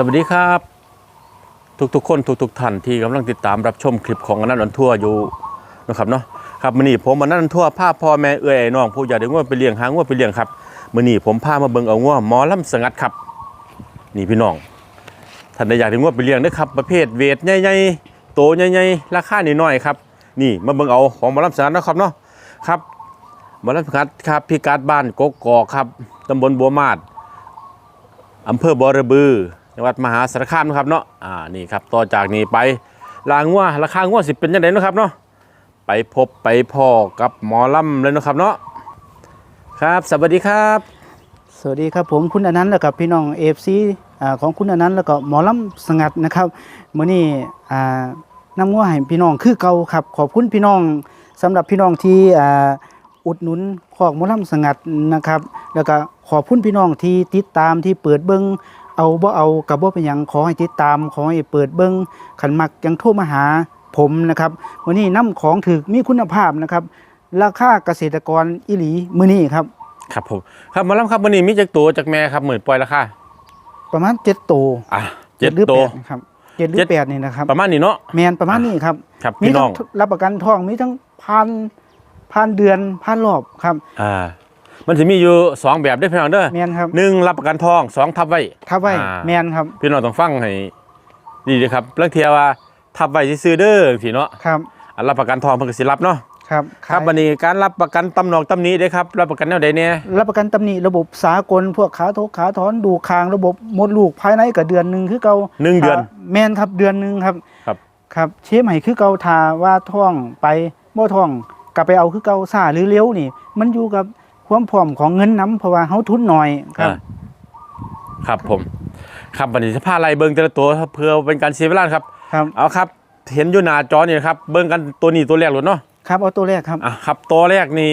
สวัสดีครับ ทุกๆคนทุกๆท่านที่กำลังติดตามรับชมคลิปของอนันต์อันทั่วอยู่นะครับเนาะครับมื้อนี้ผมอนันต์อันทั่วพาพ่อแม่เอื้อยน้องผู้อยากได้งัวไปเลี้ยงหางัวไปเลี้ยงครับมื้อนี้ผมพามาเบิ่งเอางัวหมอลำสงัดครับ นี่พี่น้องท่านใดอยากได้งัวไปเลี้ยงนะครับ ประเภทเวทใหญ่ๆโตใหญ่ๆราคาน้อยๆครับนี่มาเบิ่งเอาของหมอลำสงัดนะครับเนาะครับหมอลำสงัดครับพิกัดบ้านกกอกครับตำบลบัวมาดอำเภอบ่อระบือ จังหวัดมหาสารคามนะครับเนาะอ่านี่ครับต่อจากนี้ไปลางว่าราคางว่าสิเป็นยังไงนะครับเนาะไปพบไปพ่อกับหมอลำเลยนะครับเนาะครับสวัสดีครับ สวัสดีครับผมคุณอนันต์แล้วกับพี่น้องเอฟซีของคุณอนันต์แล้วก็หมอลำสงัดนะครับเมื้อนี้อ่านำงัวให้พี่น้องคือเก่าครับ ขอบคุณพี่น้องสำหรับพี่น้องที่อ่าอุดหนุนขอกหมอลำสงัดนะครับ แล้วก็ขอบคุณพี่น้องที่ติดตามที่เปิดเบิ้ง เอาบ่เอากับบ่เป็นหยังขอให้ติดตามขอให้เปิดเบิ้งขันมักยังโทรมาหาผมนะครับ วันนี้นํของถึกมีคุณภาพนะครับ ราคาเกษตรกรอิหลีมื้อนี้ครับ ครับผมครับหมอลำครับวันนี้มีจากตัวจากแม่ครับหมื่นปล่อยราคาประมาณ7โตวอะเจ็ดหรือตัวแปครับเจ็ดหรืเจ็อดแปดนี่นะครับ ประมาณนี้เนาะแมนประมาณนี้ครับครับมีพี่น้ทั้องงรับประกันท่องมีทั้งพันพันเดือนพันรอบครับ อ่า มันจะมีอยู่สองแบบเด้อพี่น้องเด้อแมนครับหนึ่งรับประกันทองสองทับไว้ ทับไว้อ่า แมนครับพี่น้องต้องฟังให้ดีเลยครับเรื่องเทียว่าทับไว้ซื้อๆเด้อพี่เนาะครับอันรับประกันทองเพิ่นก็สิรับเนาะครับครับขายวันนี้การรับประกันตำหนองตำหนี้เด้อครับรับประกันแนวใดเนี่ยรับประกันตำหนิระบบสากลพวกขาทกขาถอนดูคางระบบมดลูกภายในกับเดือนหนึ่งคือเก่าหนึ่งเดือนาแมนครับเดือนหนึ่งครับครับ ครับเชฟให้คือเก่าทาว่าท่องไปบ่ท่องกลับไปเอาคือเก่าซาหรือเร็วนี่ มันอยู่กับ ความพร้อมของเงินน้ำเพราะว่าเฮาทุนหน่อยครับอ่าครับผม ครับวันนี้จะพาไล่เบิ่งแต่ละตัวครับเพื่อเป็นการเสียเวลาครับ ครับ เอาครับ เห็นอยู่หน้าจอนี่นะครับ เบิ่งกันตัวนี้ตัวแรกเลยเนาะครับเอาตัวแรกครับอะครับ ตัวแรกนี่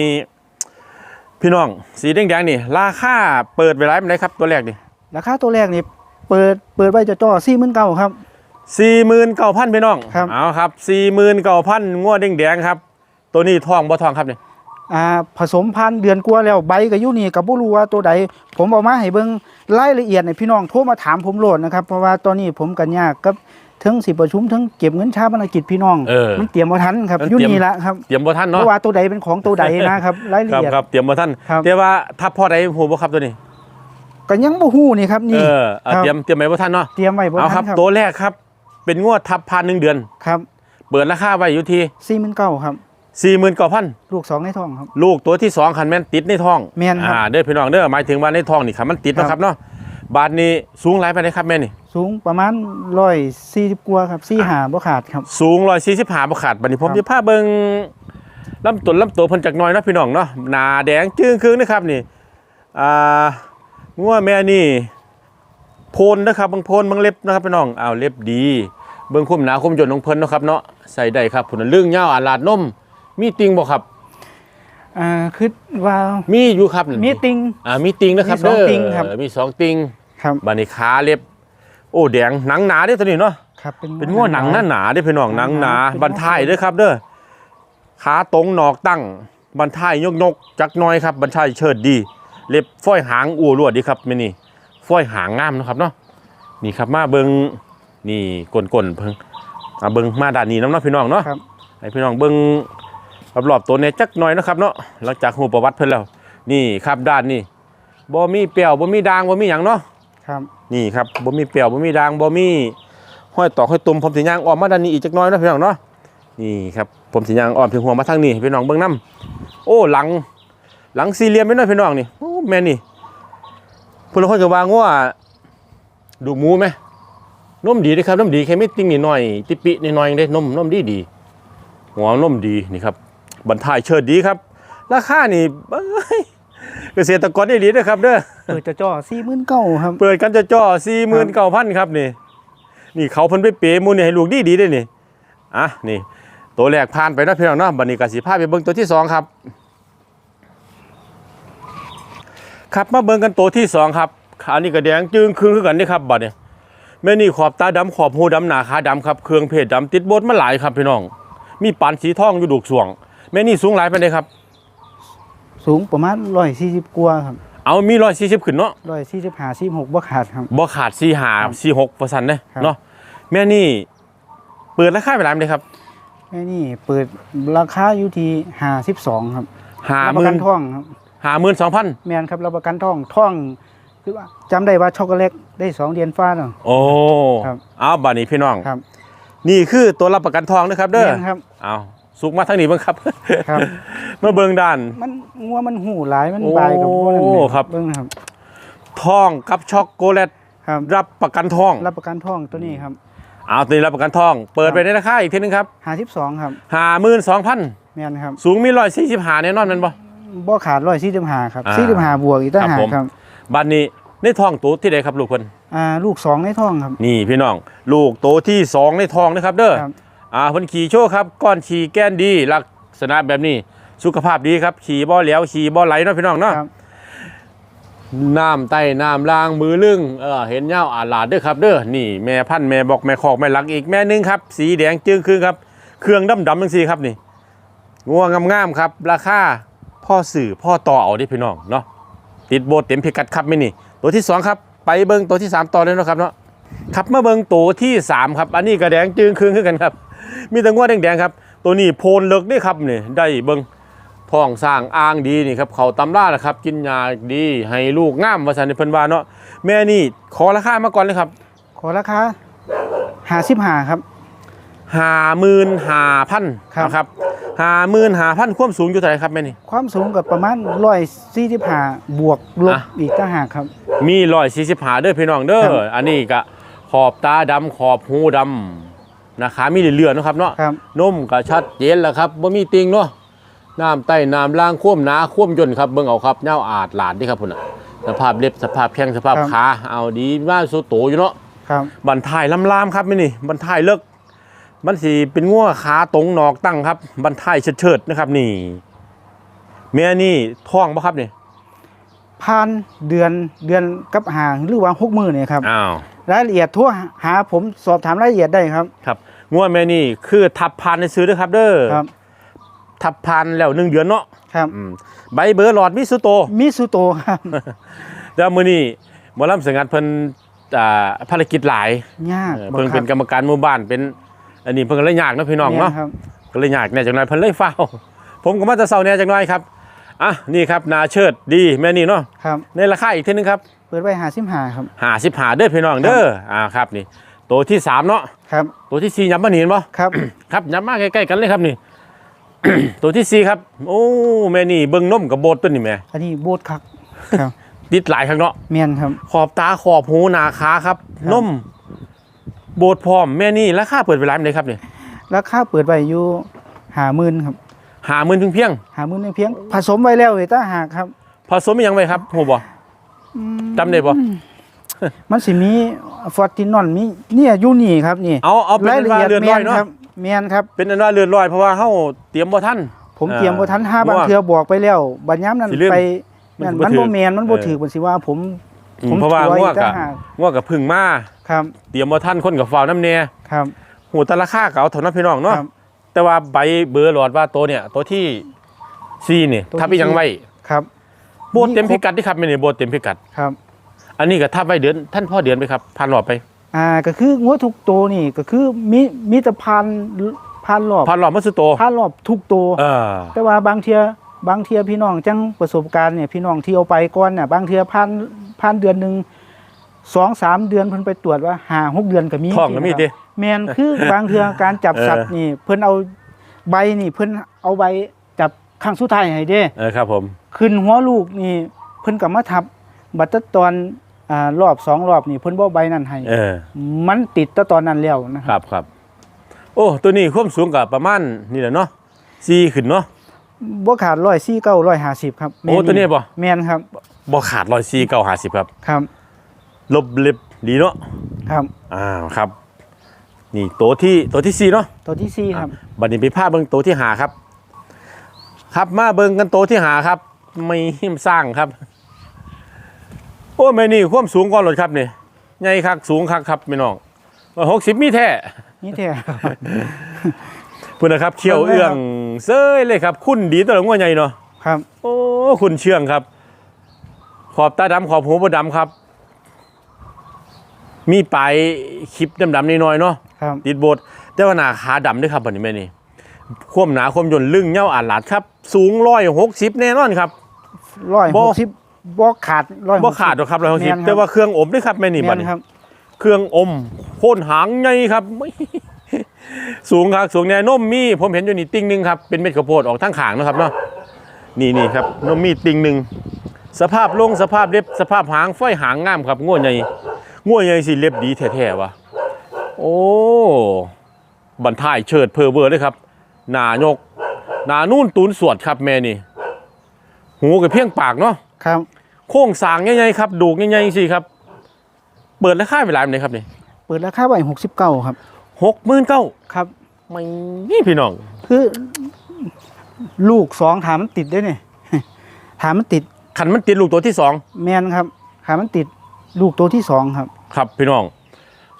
พี่น้อง สีแดงๆนี่ ราคาเปิดไว้ไรมันได้ครับ ตัวแรกนี่ราคาตัวแรกนี่ เปิดเปิดไว้จะจ่อสี่หมื่นเก้าครับสี่หมื่นเก้าพันพี่น้องครับเอาครับสี่หมื่นเก้าพันงวดแดงๆครับ ตัวนี้ทองบ่ทองครับเนี่ย อ่าผสมพันธุ์เดือนกว่าแล้วใบกับยุนี่กับบ่รู้ว่าตัวใด ผมเอามาให้เบิ่งรายละเอียดให้พี่น้องโทรมาถามผมโหลดนะครับ เพราะว่าตอนนี้ผมกันยากกับทั้งสิประชุมทั้งเก็บเงินชาปนกิจพี่น้องเออมันเตรียมบ่ทันครับมันยุเตรียม นี่ละครับเตรียมบ่ทันเพเนาะราะว่าตัวใดเป็นของตัวใดนะครับรายละครับเอียด ครับเตรียมบ่ทันครับ แต่ว่าถ้าพ่อใดหูบ่ครับตัวนี้ ก็ยังบ่ฮู้นี่ครับนี่เออเอาครับเตรียมเตรียมไว้บ่ทันเนาะเตรียมไว้บ่เอาคทัรับนครับตัวแรกครับ เป็นงวดทับพันหนึ่งเดือน ครับเปิดราคาไว้อยู่ที่ 49,000ครับ สี่หมื่นเก้าพันลูกสองในท้องครับ ลูกตัวที่สองคันแม่นติดในท้องแม่นครับ อ่าเด้อพี่น้องเด้อหมายถึงว่าในท้องนี่คันมันติดครับนะครับเนาะบาทนี้สูงหลายไปานใดครับแม่นี่ สูงประมาณ140กว่าครับ45บ่ขาดครับ สูงร้อยสี่สิบห้าบขาดบัดนี้ผมครับจะพาเบิ่งลำต้นลำตัวเพิ่นจักหน่อยเนาะพี่น้องเนาะหน้าแดงจึ้งครึ่งนะครับนี่อ่างัวแม่นี่โพนนะครับเบางโพนเบางเล็บนะครับพี่น้องอ้าวเล็บดี เบิ่งคุ้มหนาคุ้มยนต์ของเพิ่นเนาะครับเนาะใส่ได้ครับผุนนะเรื่องยาวอาลาดนม มีติงบ่ครับ อ่าคือว่ามีอยู่ครับนั่นมีติง อ่ามีติงนะครับมีสองเด้อติงครับ เออมีสองติงครับบัดนี้ขาเล็บ โอ้แดงหนังหนาเด้อตัวนี้เนาะ ครับเป็นเป็นงัวหนังหนาหนาๆเด้อพี่น้องหนังหนาเป็นงัวบันท้ายเด้อครับ เด้อขาตรงหนอกตั้งบันท้ายยกยกๆจักหน้อยครับบันท้ายเชิดดี เล็บฝ้อยหางอู่รวดดีครับแม่นี่ฝ้อยหางงามเนาะครับเนาะนี่ครับมาเบิงนี่กลนๆเพิ่งอ่าเบิงมาด้านนี้น้ำเนาะพี่น้องเนาะครับ ให้พี่น้องเบิง รอบๆตัวเนี่ยจักหน่อยเนาะครับเนาะหลังจากหูประวัติเพิ่นแล้วนี่ครับด้านนี้บ่มีเปรี้ยวบ่มีด่างบ่มีหยังเนาะครับนี่ครับบ่มีเปรี้ยวบ่มีด่างบ่มีห้อยตอกห้อยตุ่มผมสิย่างอ้อมมาด้านนี้อีกจักหน้อยเนาะพี่น้องเนาะนี่ครับผมสิย่างอ้อมถึงหัวมาทางนี้ให้พี่น้องเบิ่งนํโอ้หลัง หลังสี่เหลี่ยมไปหน่อยพี่น้องนี่โอ้แม่นี่เพิ่นละคนก็ว่างัวดูหมูไหมนมดีเด้อครับนมดีแค่ไม่ติ่งนิดหน่อย ติปินิดหน่อยเด้นมนมดีดีหัวนมดีนี่ครับ บรรทายเชิดดีครับ ราคานี่เอ้ยเกษตรกรได้ดีนะครับเด้อเปิดจะจ่อสี่หมื่นเก้าครับ เปิดกันจะจ่อสี่หมื่นเก้าพันครับนี่ นี่เขาเพิ่นไปเป๋มูลนี่ให้ลูกดีดีๆได้นี่อะนี่ ตัวแรกผ่านไปเนาะพี่น้องเนาะบัดนี้ก็สิพาไปเบิ่งตัวที่สองครับ ครับมาเบิ่งกันตัวที่สองครับอันนี้ก็แดงจึงครึ่งคือกันนี่ครับบัดนี้แม่นี่ขอบตาดำขอบหูดำหนาขาดำครับเครื่องเพศดำติดโบดมาหลายครับพี่น้อง มีปานสีทองอยู่ดุกสวง แม่นี่สูงหลายปานใดครับ สูงประมาณร้อยสี่สิบกว่าครับเอามีร้อยสี่สิบขึ้นเนาะร้อยสี่สิบห้าสี่หกบ่ขาดครับบ่ขาดสี่หาสี่หกเปอร์เซ็นต์เด้ครับเนาะแม่นี่เปิดราคาไปร้านเลยครับแม่นี่เปิดราคาอยู่ที่ห้าสิบสองครับหารับหประมื่กันนท่องครับหาหมื่นสองพันแมนครับรับประกันท่องท่องคือว่าจำได้ว่าช็อกโกแลตได้สองเดือนฟ้าเนาะโอ้ครับเอาบัดนี้พี่น้องครับ นี่คือตัวรับประกันทองนะครับ เด้อแม่นครับเอา สุกมาทางนี้เบ้างครับครับเมื่อเบิงด้าน มันงัวมันหูหลายมันโอ้บายกับพวกนั้นแหละครับ เบิ่งครับ ทองกับช็อกโกแลตครับ รับประกันทองรับประกันท่องตัวนี้ครับ เอาตัวนี้รับประกันทอง เปิดครับไปในราคาอีกทีนึงครับห้าสิบสองครับหาหมื่นสองพันแมนครับสูงมีร้อยสี่สิบหาแน่นอนแมันบ่ บ่ขาดร้อยสี่สิบห้าครับอ่าสี่สิบห้าบวกอีกต่างหาครับผมกครับ บัดนี้ในทองตัวที่ใดครับลูกคน อ่าลูกสองในท้องครับ นี่พี่น้อง ลูกโตที่สองในทองนะครับ เด้อครับ อ่าเพิ่นขี่โชว์ครับก้อนขี่แก้นดีลักษณะแบบนี้สุขภาพดีครับ ขี่บ่เหลวขี่บ่ไหลเนาะพี่น้องเนาะครับน้ำใต้น้ำล่างมือลึงเออเห็นเหย้าอาหลาดเด้อครับเด้อนี่แม่พันธุ์แม่บอกแม่คอกแม่หลักอีกแม่หนึงครับ สีแดงจึงคือครับ เครื่องดำดำๆจังซี่ครับนี่งัวงามๆครับ ราคาพ่อสื่อพ่อต่อเอาเดิพี่น้องเนาะติดโบทเต็มพิกัดครับไม่นี่ ตัวที่สองครับไปเบิ้งตัวที่สามต่อเลยเนาะครับเนาะครับมาเบิ้งตัวที่สามครับ อันนี้กระแดงจึงคืนคือกันครับ มีแต่งัวแดงๆครับ ตัวนี้โพนเลิกนี่ครับนี่ได้เบิ้งท้องสร้างอ่างดีนี่ครับเขาตำราแหละครับ กินยาดีให้ลูกงามว่าสันในเพิ่นว่าเนาะแม่นี่ขอราคามาก่อนเลยครับ ขอราคาห้าสิบห้าครับห้าหมื่นห้าพันครับนะครับห้าหมื่นห้าพันความสูงอยู่เท่าไหร่ครับแม่นี่ความสูงกับประมาณร้อยสี่สิบห้าบวกลบอะอีกต่างหากครับ มีร้อยสี่สิบห้าเด้อพี่น้องเด้อครับอันนี้ก็ขอบตาดำขอบหูดำ นะคะมีเหลือๆเนาะครับเนาะครับ นมก็ชัดเจนแล้วครับบ่มีติงเนาะน้ำใต้น้ำล่างคว่ำหนาคว่ำย่นครับเบิ่งเอาครับเน่าอาดหลาดเดิครับพุ่นน่ะสภาพเล็บสภาพแข้งสภาพครับ ขาเอาดีมากสุดโตอยู่เนาะ ครับ บันทายลำๆครับไม่นี่บันทายเลิกมันสีเป็นง่วขาตรงหนอกตั้งครับ บันทายเฉิดๆนะครับ นี่เมียนี่ท้องปะครับนี่ผ่านเดือนเดือนกับหางหรือว่าหกมือเนี่ยครับ อ้าว รายละเอียดทั่วหาผมสอบถามรายละเอียดได้ครับ ครับง่วแม่นี่คือทับพานในซื้อเด้อครับเด้อครับ ทับพานแล้วหนึ่งเดือนเนาะครับอืมใบเบอร์หลอดมิสุโตมิสุโตครับแล้วมื้อนี้หมอลำสังกัดเพิ่นอ่าภารกิจหลายยากเออเพิ่นเป็นกรรมการหมู่บ้านเป็น อันนี้เพิ่นก็เลยยากเนาะพี่น้องเนาะ ครับก็เลยอยากแหน่จังหน่อยเพิ่นเลยเฝ้า ผมก็มาจะเศร้าแหน่จังหน่อยครับอะนี่ครับนาเชิดดีแม่นี่เนาะครับในราคาอีกทีนึงครับ เปิดไว้หาสิบหาครับหาสิบหาเด้อพี่น้องเด้ออ่าครับนี่ ตัวที่สามเนาะครับ ตัวที่สี่ย้ำมาหนีเห็นบ่ครับ ครับย้ำมาใกล้ๆกันเลยครับนี่ ตัวที่สี่ครับ โอ้แม่นี่เบิ่งนมกับโบดตัวนี่แม่อันนี้โบดคักครับติดหลายครั้งเนาะเมียนครับ ขอบตาขอบหูหนาขาครับครับนมโบดพร้อมแม่นี่ราคาเปิดเวลาไหนครับนี่ราคาเปิดไว้อยู่หาหมื่นครับหาหมื่นเพียงเพียงหาหมื่นเพียงผสมไว้แล้วเวยต่างหากครับๆผสมอีหยังไว้ครับโหบ่อืม จำได้บ่มันสิมีฟอร์ตินอนมีเนี่ยอยู่นี่ครับนี่เอาเอาเป็นรายอันละว่าเอียดเรือนเมีร้ยอยนเนาะครับเมียนครับเป็นอันว่าเรือนลอยเพราะว่าเฮาเตรียมบ่ทันผมอ่าเตรียมบ่ทันห้าบางว่าเทื่อบอกไปแล้วบัดย้ำนั้นสิลืมไปมันนั่นบ่มันถือบ่แม่นมันบ่เออถือมันสิว่าผมอืมผมเพราะว่าช่วยง่วต่างกะหากง่วกับพึ่งมาครับ เตรียมบ่ทันคนกับฟ้าวน้ำแน่ครับหูแตะราคาเก่าเท่านั้นพี่น้องเนาะครับแต่ว่าใบเบอร์หลอดว่าตัวเนี่ยตัวที่ซีนี่ตัวที่ทับอีหยังไว้ครับ โบดเต็มพิกัดที่ครับไม่นี่โบดเต็มพิกัด ครับ อันนี้ก็ทับไว้เดือนท่านพ่อเดือนไปครับพันหลอดไปอ่าก็คืองัวทุกตัวนี่ก็คือมีมีแต่พันพันรอบพันหลอดมัสโตพันรอบทุกตัวเออแต่ว่าบางเทียบางเทียพี่น้องจังประสบการณ์เนี่ยพี่น้องที่เอาไปก่อนเนี่ยบางเทียพันพันเดือนหนึ่งสองสามเดือนเพิ่นไปตรวจว่าหาหกเดือนก็มีท้องก็มีจริดิๆครับแมนคือบางเทียการจับสัตว์นี่ เพิ่นเอาใบนี่เพิ่นเอาใบ จับข้างสุดท้ายให้เด้ เออครับผม ขึ้นหัวลูกนี่เพิ่นก็มาทับ บัดแตะตอนอ่ารอบสองรอบนี่เพิ่นบ่เอาใบนั้นให้เออ มันติดแตะตอนนั้นแล้วนะคครับรับครับ โอ้ ตัวนี้ความสูงกับประมาณนี่แหละเนาะซีขึ้นเนาะ บ่ขาดร้อยสี่เก้าร้อยห้าสิบครับโอ้ตัวนี้บ่ แมนครับบ่ขาดรอยซีเก้าหาสิบครับ ครับลบเล็บดีเนาะ ครับอ้าวครับ นี่ตัวที่ตัวที่สี่เนาะตัวที่สี่ครับ บัดนี้ไปภาพเบิ่งตัวที่หาครับ ครับมาเบิ่งกันตัวที่หาครับไม่หิมสร้างครับ โอ้แม่นี่ความสูงก่อนรถครับนี่ใหญ่คักสูงคักครับพี่น้องหกสิบมีแท้นี่แท้ครับพูดนะครับเชี่ยวเอื้องเซ้ยเลยครับ คุณดีตัวละงัวใหญ่เนาะครับ โอ้คุณเชื่องครับ ขอบตาดำขอบหูบ่ดำครับ มีปลายคลิปดำๆนิดหน่อยเนาะครับติดโบดแต่ว่าหนาขาดำด้วยครับบัดนี้แม่นี่ ความหนาความยนต์ลึงเง่าอ่านหลาดครับ สูงร้อยหกสิบแน่นอนครับ ร้อยบ่หกสิบบ่ขาดร้อยบ่ขาดหรอกครับร้อยหกสิบแม่นครับแต่ว่าเครื่องอมด้วยครับแม่นี่แม่บัดนนี้ครับ เครื่องอมโค่นหางไงครับ สูงครับสูงแน่นมมีผมเห็นอยู่นี่ติ่งหนึงครับเป็นเม็ดข้าวโพดออกทั้งขางเนาะครับเนาะนี่นี่ครับนมมีติ่งหนึ่งสภาพลงสภาพเล็บสภาพหางฝ้อยหางงามครับง่วใหญ่ง่วใหญ่สิเล็บดีแท้ๆวะโอ้บันทายเชิดเพอเวอร์เลยครับ หนายก หนานุ่นตูนสวดครับแม่นี่ หูกับเพียงปากเนาะครับโค้งสร้างใหญ่ๆครับดูกใหญ่ๆสิครับ เปิดราคาไปหลายปานใดครับนี่เปิดราคาไว้หกสิบเก้าครับหกหมื่นเก้าครับไม่นี่พี่น้อง คือ ลูกสองถามมันติดด้วยเนี่ยถามมันติดขันมันติดลูกตัวที่สองแมนครับถามมันติดลูกตัวที่สองครับ ครับพี่น้อง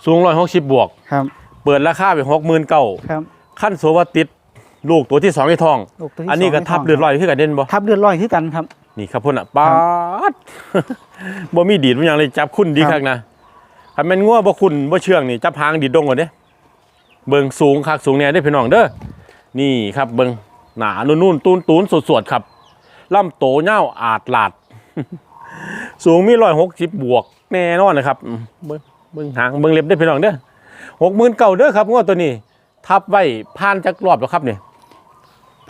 สูงร้อยหกสิบบวก ครับ เปิดราคาไปหกหมื่นเก้าครับขั้นโซว่าติด ลูกตัวที่สองในท้อง ลูกตัวที่อันนี้ก็สงทับเลือดลอยขึ้นกันเด่นบ่ทับเลือดลอยคือกันครับ นี่ครับพ่นอะปาด บ่มีดีดมันอย่างเลยจับคุณดีครับ คักนะคันแม่นงัวบ่คุณบ่เชื่องนี่จับหางดีดดงก่อนเด้เบิ่งสูงคักสูงแน่ได้อพี่น้องเด้อนี่ครับเบิ่งหนานุ่นๆตูนตูนๆสวดๆครับลำโตเง่าวอาดลาด สูงมีร้อยหกสิบบวกแน่นอนนะครับอืมเบิ่งเบิ่งหางเบิ่งเล็บได้อพี่น้องเด้อ หกหมื่นเก่าเด้อครับงัวตัวนี้ ทับไว้ผ่านจักรอบแล้วครับนี่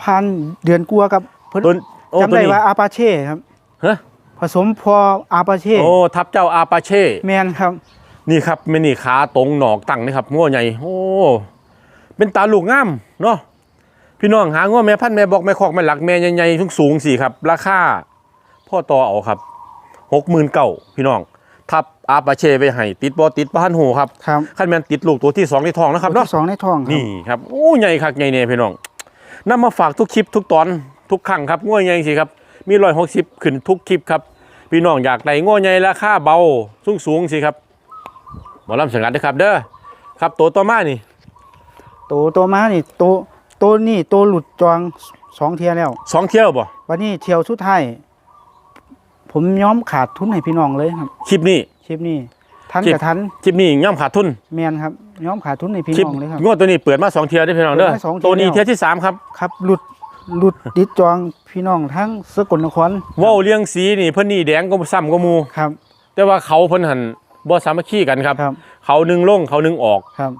พันเดือนกลัวกับเพิ่นตัวโอ้จำตัวได้นี้ว่าอาปาเช่ครับ ฮะผสมพออาปาเช่โอ้ทับเจ้าอาปาเช่ แมนครับ นี่ครับไม่นี่ขาตรงหนอกตั้งนี่ครับง้อใหญ่โอ้เป็นตาลูกงามเนาะพี่น้องหาง้อแม่พันธุ์แม่บอกแม่คอกแม่หลักแม่ใหญ่ๆสูงสูงๆสี่ครับ ราคาพ่อต่อเอาครับหกหมื่นเก้าพี่น้อง ทับอาปาเช่ไปให้ติดบอติดบ้านหูครับครับขั้นแมนติดลูกตัวที่สองในท้องนะครับตัวเนาะ ที่สองในท้องครับ นี่ครับ โอ้ใหญ่คักใหญ่เนี่ยพี่น้อง นำมาฝากทุกคลิปทุกตอนทุกครั้งครับง้อใหญ่สิครับ มีร้อยหกสิบขึ้นทุกคลิปครับ พี่น้องอยากได้ง้อใหญ่ราคาเบาสูงสูงๆสิครับหมอลำสังกัดนะครับ เด้อครับตัวต่อมานี่ตัวตัวม้านี่ตัวตัวนี่ตัวหลุดจองสองเทียแล้วสองเที่ยวบ่วันนี้เที่ยวสุดท้ายผมย้อมขาดทุนให้พี่น้องเลยครับ คลิปนี้คลิปนี้ ทันคลิปกับทันคลิปนี้ย่อมขาดทุนแมนครับย้อมขาดทุนให้พี่คลิปน้องเลยครับงวดตัวนี้เปิดมาสองเที่ยวได้อพี่น้องเด้อเปิดมาสองเที่ยวตัวนี้แล้วเที่ยวที่สามครับครับหลุดหลุดติดจองพี่น้องทั้งสกลนครเว้าเลี้ยงสีนี่เพิ่นนี่แดงก็ซ้ำก็มูครับ แต่ว่าเขาเพิ่นหันบ่สามัคคีกันครับครับเขาหนึงลงเขาหนึงออกครับ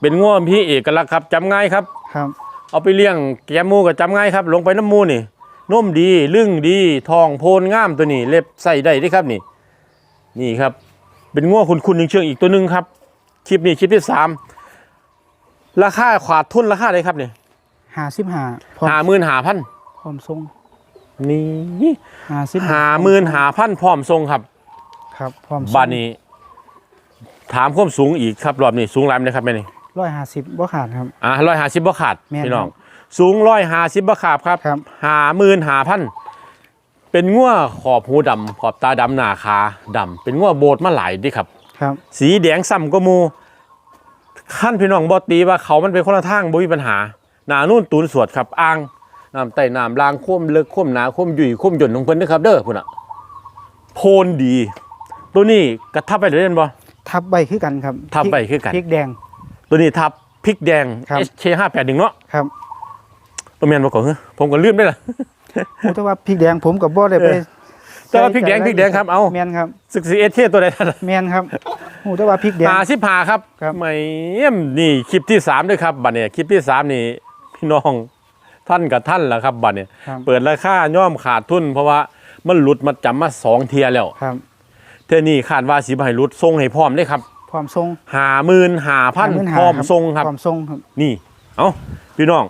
เป็นง่วพี่เอกลักษณ์ครับจำง่ายครับครับ เอาไปเลี้ยงแกมหมูก็จำง่ายครับ ลงไปน้ำหมูนี่นุ่มดีลึ่งดีทองโพนงามตัวนี้เล็บใส่ได้เด้ครับนี่ นี่ครับ เป็นง่วคุณคุณเชื่องๆอีกตัวหนึ่งครับ คลิปนี้คลิปที่สามราคาขาดทุนราคาอะไรครับเนี่ยหาสิบหาพร้อมหาหมื่นหาพันพร้อมทรงนี่หาสิบหาหมื่นหาพันพร้อมทรงครับ ครับพร้อมบ้านนี้ ถามความสูงอีกครับรอบนี้สูงหลายไหมครับแม่นี่ร้อยห้าสิบบ่ขาดครับอะร้อยหาสิบบ่ขาดแม่นพี่น้องสูงร้อยหาสิบบ่ขาดครับครับหาหมื่นหาพัน เป็นง่วขอบหูดำขอบตาดำหน้าขาดำเป็นง่วโบดมาหลายเดิครับ ครับ สีแดงซ้ำก็มูขั้นพี่น้องบอตีว่าเขามันเป็นคนละทางบ่มีปัญหา หนานุ่นตูนสวดครับอ่างน้ำไต่น้ำลางโค้มเลิกโค้มหนาโค้มหยุ่ยโค้มหย่นของเพิ่นนะครับ เด้อพุ่นอะโพนดี ตัวนี้กระทับไปเลยเล่นบ่ ทับใบคือกันครับทับใบคือกัน พริกแดง ตัวนี้ทับพริกแดง ครับ HK581 เนาะครับ ตัวแมนบ่ก่อนเฮ้ยผมก็ลืมได้ล่ะ โอ้แต่ว่าพริกแดงผมกับบ่ได้ไปเออแต่ว่าพริกแดงพริกแดงครับเอาแมนครับศึกษาเอเทตัวใดท่านแมนครับโอ้แต่ว่าพริกแดงหาสิบหาครับครับไม่เยี่ยมนี่คลิปที่สามด้วยครับบัดเนี่ยคลิปที่สามนี่พี่น้องท่านกับท่านแหละครับบัดเนี่ยครับเปิดราคาย่อมขาดทุน เพราะว่ามันหลุดมาจำมาสองเทียแล้วครับเท่านี้คาดว่าสีบให้หลุดทรงให้พร้อมได้ครับพร้อมทรงหาหมื่นหาพันหาพร้อมทรงครับพร้อมทรงครับนี่ เอาพี่น้อง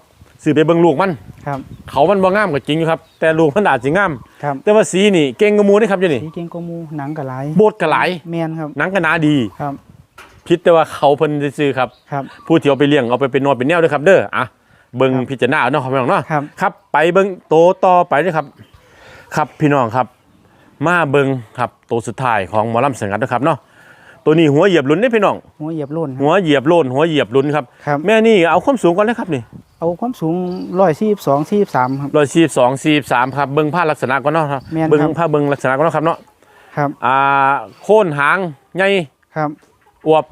สือไปเบิ่งลูกมัน ครับ เขามันบ่งามก็จริงอยู่ครับ แต่ลูกมันอาจสิงาม ครับแต่ว่าสีนี่เก่งกว่าหมูนี่ครับเจ้านี่สีเก่งกว่าหมูหนังกะหลายโบดกระไหลายแมนครับ หนังกระหนาดีครับ พิษแต่ว่าเขาเพิ่นซื้อๆครับ ครับ ผู้ที่เอาไปเลี้ยงเอาไปเป็นนอนเป็นแนวด้วยครับ เด้ออะเบิ่งครับพิจารณาเอาเนาะครับพี่น้องเนาะครับ ครับ ไปเบิ่งโตต่อไปด้วยครับ ครับพี่น้องครับ มาเบิ่งครับโตสุดท้ายของหมอลำเสียงกันนะครับเนาะตัวนี้หัวเหยียบลุ้นนี่พี่น้อง หัวเหยียบโล้นครับ หัวเหยียบโลนหัวเหยียบลุ้นครับ ครับ แม่นี่เอาความสูงก่อนเลยครับนี่ เอาความสูงร้อยสี่สองสี่สามครับ ร้อยสี่สองสี่สามครับเบิ่งผ้าลักษณะก่อนเนาะครับแม่นครับ เบิ่งผ้าเบิ่งลักษณะก่อนเนาะครับเนาะครับอ่าโค่นหางใหญ่ครับ อวบ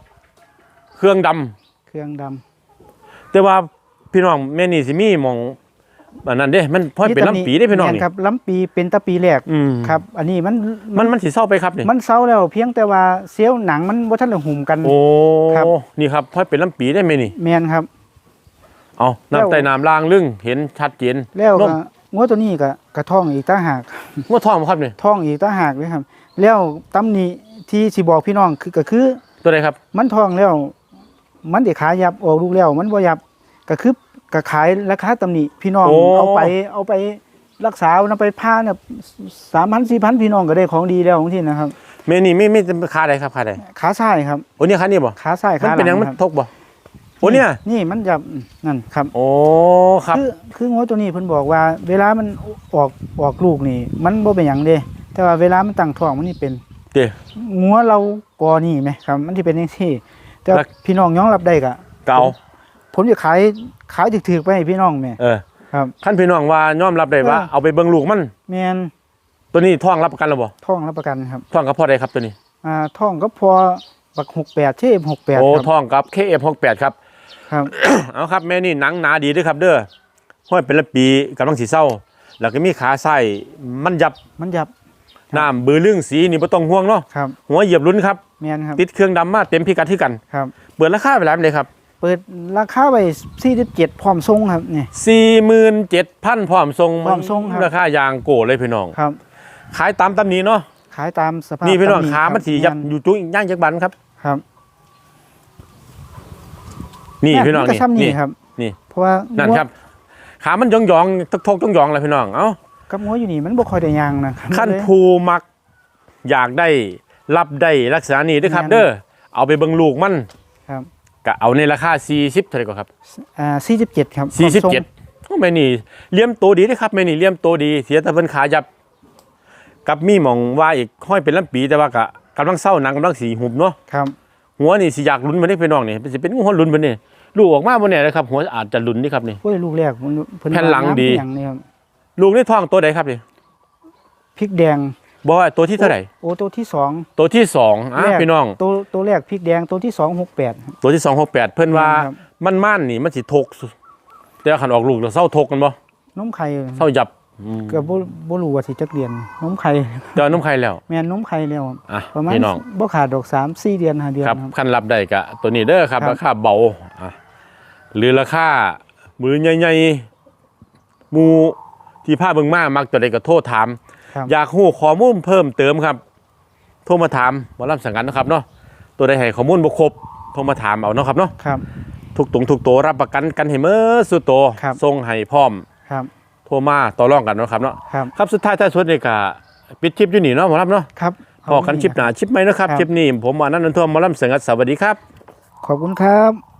เครื่องดำเครื่องดำ แต่ว่าพี่น้องแม่นี่สิมีหมองอันนั้นเด้ มันพอเป็นลำปีได้พี่น้องแม่นี่ครับลำปีเป็นตะปีแรกอืม ครับ อันนี้มันมันมันสิเศร้าไปครับนี่มันเศร้าแล้วเพียงแต่ว่าเสี้ยวหนังมันบ่ทันได้หุ่มกัน โอ้ครับ นี่ครับพอเป็นลำปีได้ไหมนี่ แมนครับ เอาแล้วน้ำใต้น้ำล่างลึงเห็นชัดเจนแล้วนก็มงัวตัวนี้ก็กระท่องอีกต่างหากงวดทองบ่ครับนี่ท่องอีกต่างหากเลยครับ แล้วตำหนี้ที่สิบอกพี่น้องคือก็คือตัวใดครับ มันท่องแล้ว มันได้ขายยับออกลูกแล้ว มันบ่ยับก็คือก็ขายราคาตำหนิพี่น้องโอ้เอาไปเอาไปรักษาเอานำไปพาเนี่ย3,000 4,000พี่น้องก็ได้ของดีแล้วของที่นะครับแม่นี่ไม่ไม่คาใดครับคาใดขาซ้ายครับโอ้เนี่ยคันนี้บ่ขาซ้ายมันขาหเป็นหยังลังมันครับทกบ่ โอ้เนี่ย นี่มันจะนั่นครับ โอ้ครับ คือคืองัวตัวนี้เพิ่นบอกว่า เวลามันออกออกลูกนี่ มันบ่เป็นหยังเด้ แต่ว่าเวลามันตั้งท้องมันนี่เป็นเด้งัวเรากอนี่ไหมครับ มันสิเป็นจังซี่ แต่ว่าแล้วพี่น้องยอมรับได้ก็เก่าผมจะขายขายถึกๆไปให้พี่น้องแม่เออครับขั้นพี่น้องว่ายอมรับได้ว่าเออเอาไปเบิ่งลูกมันแม่นตัวนี้ท้องรับประกันแล้วบ่ท้องรับประกันครับท้องกับพ่อใดครับตัวนี้อ่าท้องก็พอบัก68เช่68โอ้ครับท้องกับ KF68 ครับ ครับ เอาครับแม่นี่หนังหนาดีด้วยครับ เด้อห้อยเป็นละปีกำลังสีเศร้า แล้วก็มีขาไส้มันยับมันยับ น้ำบือเรื่องสีนี่บ่ต้องห่วงเนาะครับ หัวเหยียบลุ้นครับ แม่นครับ ติดเครื่องดำมาเต็มพิกัดที่กัน ครับ เปิดราคาไปแล้วเลยครับเปิดราคาไว้47พร้อมส่งครับนี่ 47,000พร้อมทรงพร้อมส่งครับ ราคายางโกเลยพี่น้อง ครับ ขายตามตำนี้เนาะขายตามสภาพนี่พี่น้องตำหขามันสีคยัรับบอยู่จุ้ยย่างจักบันครับ ครับ นี่เยพี่น้องมัก็นี่ซ้ำนี่นี่ครับนี่เพราะว่านั่นงัวครับ ขามันยองยองๆทกทกๆยองๆเลยพี่น้องเอ้ากับงัวอยู่นี่มันบ่ค่อยได้ยางนะครับขั้นเลยภูมักอยากได้รับได้ลักษณะนี้ด้วยครับแม่นเด้อเอาไปเบิ่งลูกมันครับก็เอาในราคา40เท่าไหร่ก็ครับอ่า47ครับ47โอ้แม่นี่เลี้ยมโตดีเด้อครับแม่นี่เลี้ยมโตดี เสียแต่เพิ่นขายับกับมีหมองว่าอีกห้อยเป็นลำปีแต่ว่าก็กำลังเศร้าหนังกำลังสีหุบเนาะครับหัวนี่สิอยากลุ้นมาได้พี่น้องนี่สิเป็นหัวลุ้นเพิ่นนี่ ลูกออกมาบ่แน่นะครับหัวอาจจะลุ้นนี่ครับนี่ โอ้ยลูกแรกมันเพิ่นแผ่นหลังดี อย่างนี้ครับลูกในท้องตัวใดครับนี่พริกแดงบอกว่าตัวที่เท่าไหร่โอ้ตัวที่สองตัวที่สองอะแรกพี่น้อง ตัวตัวแรกพริกแดงตัวที่สอง68ครับตัวที่268เพิ่นว่าครับ มันม่านนี่มันสิทกสุแต่ว่าคันออกลูกแล้วเศร้าทกกันบ่นมไข่เศร้ายับอืมก็บ่บ่รู้ว่าสิจักเดือนนมไข่แต่ว่าน้ำไข่แล้ว แม่นนมไข่แล้วครับอะประมาณพี่น้อง บ่ขาดดอก3 4เดือน5เดือนครับครับ คันรับได้กะตัวนี้เด้อครับครับ ราคาเบาอะ หรือราคามือใหญ่ๆหมูที่ผ้าเบิ่งมามักตัวใดก็โทษถาม ครับ อยากฮู้ข้อมูลเพิ่มเติมครับ โทรมาถามหมอลำสังกัดนะครับเนาะตัวใดให้ข้อมูลบ่ครบโทรมาถามเอาเนาะครับเนาะครับทุกตรงทุกตัวรับประกันกันให้เมื่อสุดโตวครับ ส่งให้พร้อมครับโทรมาต่อรองกันเนาะครับเนาะครับครับสุดท้ายท้ายสุดนี่ก็ปิดคลิปอยู่นี่เนาะหมอลำเนาะครับพอกันคลิปหน้าคลิปไหมนะครับครับคลิปนี้ผมมานั่นนันทวมหมอลำสังกัดสวัสดีครับ ขอบคุณครับ